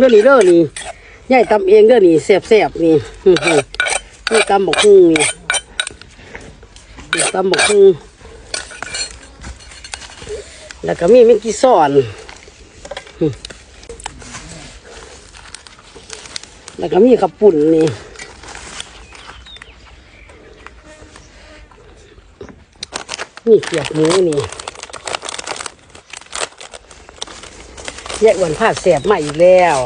เด้อนี่เด้อนี่ยายตำเองเด้อนี่แซ่บๆนี่อื้อหือนี่ตำบักหุ่งนี่นี่ตำบักหุ่งแล้วก็มีมงกี้ซ่อนแล้วก็มีขับปุ่นนี่นี่เกียบหมูนี่ แยกวันผ้าแสบใหม่อีกแล้ว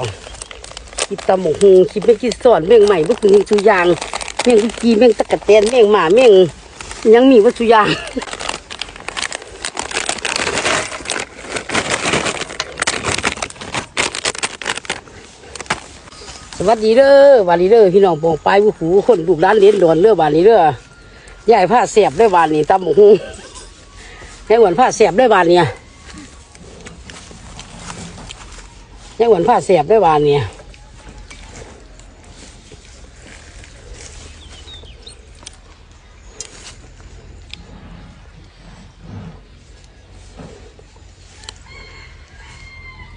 คิดตำหมกหงคิดไม่คิดสอนเม่งใหม่บุกนึ่งทุย่างเม่งกุกีเม่งตะกะแตนเม่งหมาเม่งยังมีวัตถุยางสวัสดีเด้อวานีเด้อพี่น้องปองไปผู้หูคนลูกด้านเลี้ยนดอนเด้อวานีเด้อยายผ้าแสบได้อวานนี้ตำหมกหงให้หวนผ้าแสบได้อวานเนี่ย ให้หวนผ้าแสบได้อวานเนี่ย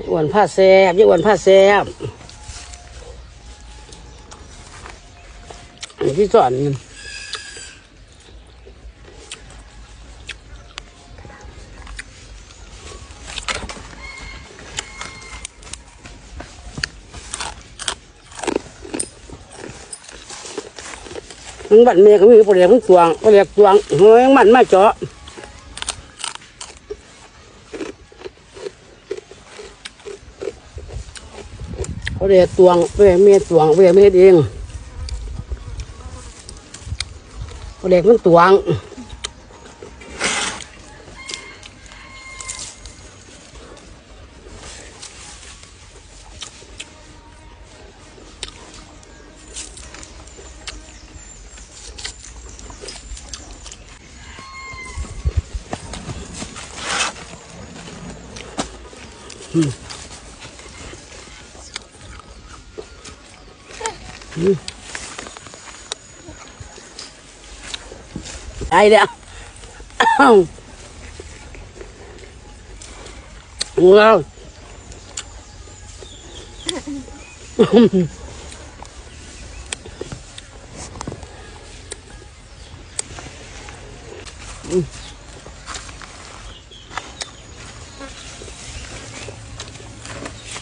ห้วนผ้าแสบให้หวนผ้าแสบที่สอน มันบัดเมียก็มีประเดี๋ยวมันตวงประเดี๋ยวตวงเฮ้ยมันมาเจาะประเดี๋ยวตวงปเดี๋ยวเมียตวงปเดี๋ยวเมียเฮ็ดเองเด็กมันตวง ไอ้เด้ออ้า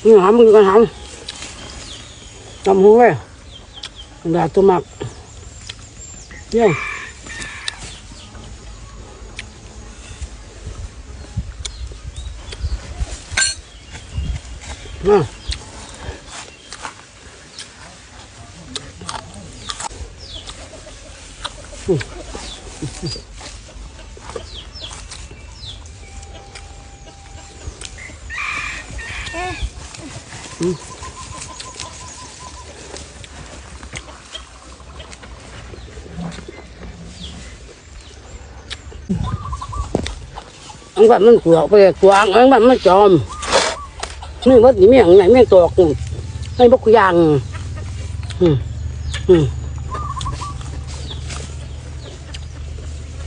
วว้าวนี่หามึงกันหาทำหัวเลยดาตัวหมักเยี่ยมอะอั อันแบบมันกลัวไปกวางอันแบบมันจอมนี่ว่าสิเมียงไหนเมียงตอกนี่ให้บกยางอืมอืม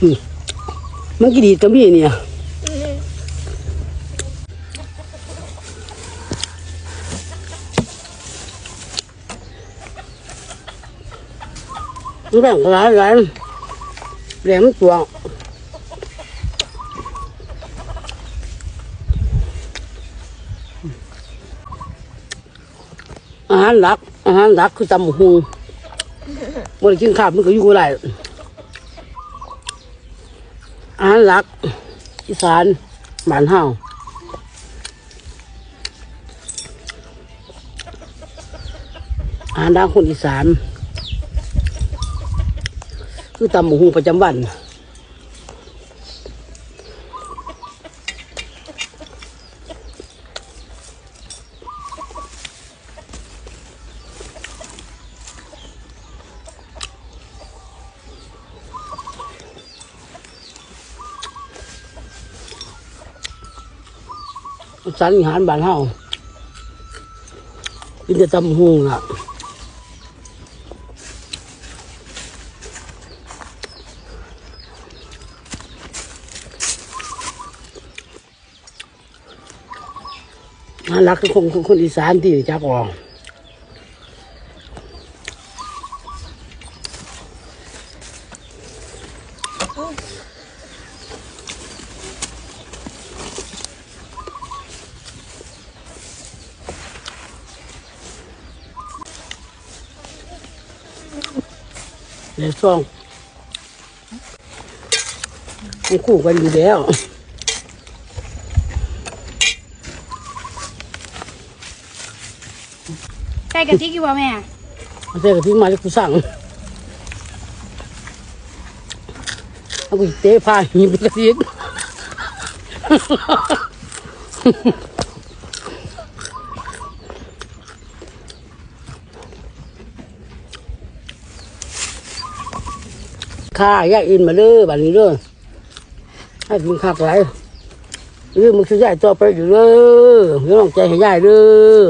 อืมมันกี่ดีตัวมีเนี่ย มันแบ่งหลายหลายแหลมตัวอาหารหลัก อาหารหลักคือตำหุงมันกินข้าวมันก็อยู่ไรอาหารหลักอีสานบ้านเฮาอาหารดังคนอีสาน คือตำบักหุงประจำวันสันหารบ้านเฮากินแต่ตำหุงล่ะ น่ารักคือคนคนอีสานที่จักออกเดี๋ยวซ่องมันคู่กันอยู่แล้ว ใส่กะทิกี่บ่แม่มันเจอกับพี่มาที่กูสั่งเอากูเตะพาหิบไปกระดิ่งข้าอยกอินมาเด้อบัดนี้เด้อให้กินข้าวไรเรื่องมึงจะใหญ่ต่อไปอยู่เด้อเรื่องใจให้ใหญ่เด้อ